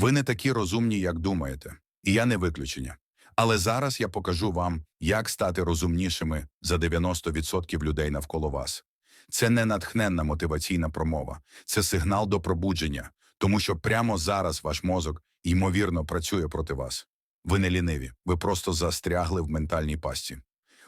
Ви не такі розумні, як думаєте, і я не виключення. Але зараз я покажу вам, як стати розумнішими за 90% людей навколо вас. Це не натхненна мотиваційна промова, це сигнал до пробудження, тому що прямо зараз ваш мозок ймовірно працює проти вас. Ви не ліниві, ви просто застрягли в ментальній пастці.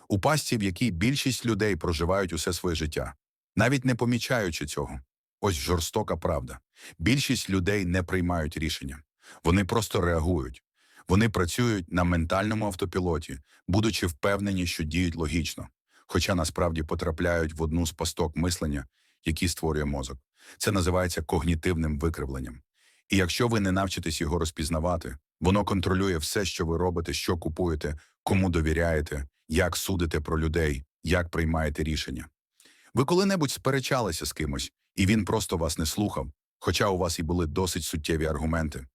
У пастці, в якій більшість людей проживають усе своє життя, навіть не помічаючи цього. Ось жорстока правда. Більшість людей не приймають рішення. Вони просто реагують. Вони працюють на ментальному автопілоті, будучи впевнені, що діють логічно, хоча насправді потрапляють в одну з пасток мислення, які створює мозок. Це називається когнітивним викривленням. І якщо ви не навчитесь його розпізнавати, воно контролює все, що ви робите, що купуєте, кому довіряєте, як судите про людей, як приймаєте рішення. Ви коли-небудь сперечалися з кимось, і він просто вас не слухав, хоча у вас і були досить суттєві аргументи.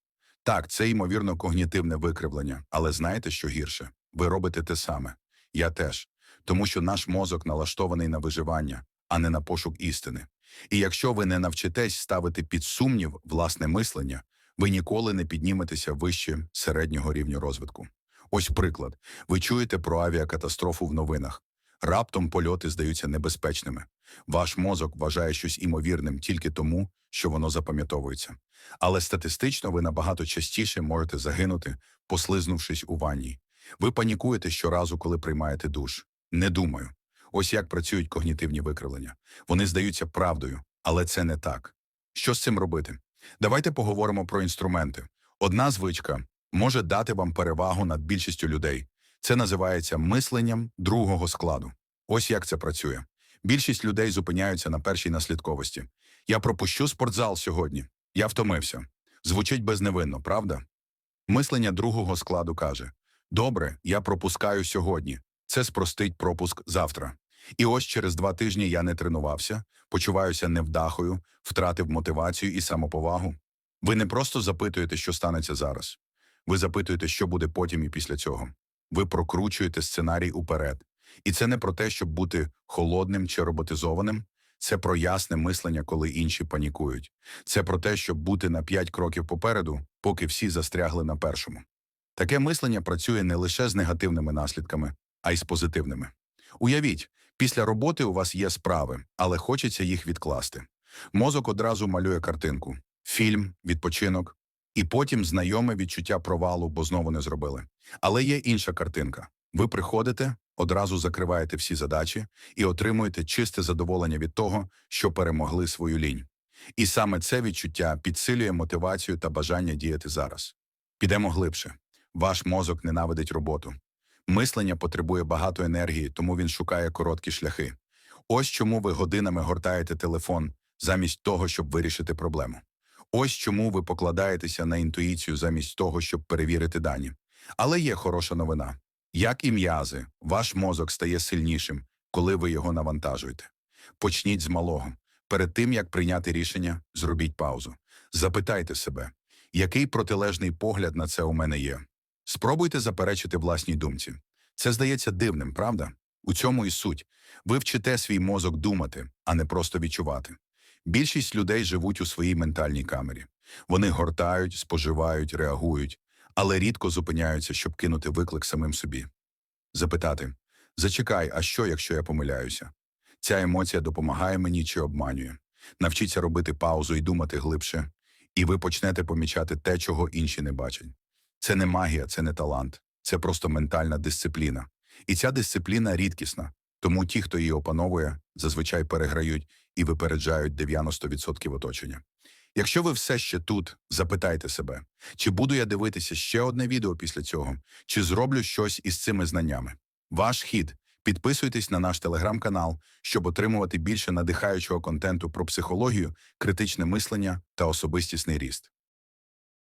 Так, це ймовірно когнітивне викривлення, але знаєте, що гірше? Ви робите те саме. Я теж. Тому що наш мозок налаштований на виживання, а не на пошук істини. І якщо ви не навчитесь ставити під сумнів власне мислення, ви ніколи не підніметеся вище середнього рівня розвитку. Ось приклад. Ви чуєте про авіакатастрофу в новинах. Раптом польоти здаються небезпечними. Ваш мозок вважає щось імовірним тільки тому, що воно запам'ятовується. Але статистично ви набагато частіше можете загинути, послизнувшись у ванні. Ви панікуєте щоразу, коли приймаєте душ. Не думаю. Ось як працюють когнітивні викривлення. Вони здаються правдою, але це не так. Що з цим робити? Давайте поговоримо про інструменти. Одна звичка може дати вам перевагу над більшістю людей. Це називається мисленням другого складу. Ось як це працює. Більшість людей зупиняються на першій наслідковості. Я пропущу спортзал сьогодні. Я втомився. Звучить безневинно, правда? Мислення другого складу каже: Добре, я пропускаю сьогодні. Це спростить пропуск завтра. І ось через два тижні я не тренувався, почуваюся невдахою, втратив мотивацію і самоповагу. Ви не просто запитуєте, що станеться зараз. Ви запитуєте, що буде потім і після цього. Ви прокручуєте сценарій уперед. І це не про те, щоб бути холодним чи роботизованим. Це про ясне мислення, коли інші панікують. Це про те, щоб бути на п'ять кроків попереду, поки всі застрягли на першому. Таке мислення працює не лише з негативними наслідками, а й з позитивними. Уявіть, після роботи у вас є справи, але хочеться їх відкласти. Мозок одразу малює картинку, фільм, відпочинок, і потім знайоме відчуття провалу, бо знову не зробили. Але є інша картинка. Ви приходите, одразу закриваєте всі задачі і отримуєте чисте задоволення від того, що перемогли свою лінь. І саме це відчуття підсилює мотивацію та бажання діяти зараз. Підемо глибше. Ваш мозок ненавидить роботу. Мислення потребує багато енергії, тому він шукає короткі шляхи. Ось чому ви годинами гортаєте телефон замість того, щоб вирішити проблему. Ось чому ви покладаєтеся на інтуїцію замість того, щоб перевірити дані. Але є хороша новина. Як і м'язи, ваш мозок стає сильнішим, коли ви його навантажуєте. Почніть з малого. Перед тим, як прийняти рішення, зробіть паузу. Запитайте себе, який протилежний погляд на це у мене є. Спробуйте заперечити власній думці. Це здається дивним, правда? У цьому і суть. Ви вчите свій мозок думати, а не просто відчувати. Більшість людей живуть у своїй ментальній камері. Вони гортають, споживають, реагують, але рідко зупиняються, щоб кинути виклик самим собі. Запитати зачекай, а що, якщо я помиляюся? Ця емоція допомагає мені чи обманює. Навчіться робити паузу і думати глибше, і ви почнете помічати те, чого інші не бачать. Це не магія, це не талант, це просто ментальна дисципліна. І ця дисципліна рідкісна, тому ті, хто її опановує, зазвичай переграють і випереджають 90% оточення. Якщо ви все ще тут, запитайте себе, чи буду я дивитися ще одне відео після цього, чи зроблю щось із цими знаннями. Ваш хід. Підписуйтесь на наш телеграм-канал, щоб отримувати більше надихаючого контенту про психологію, критичне мислення та особистісний ріст.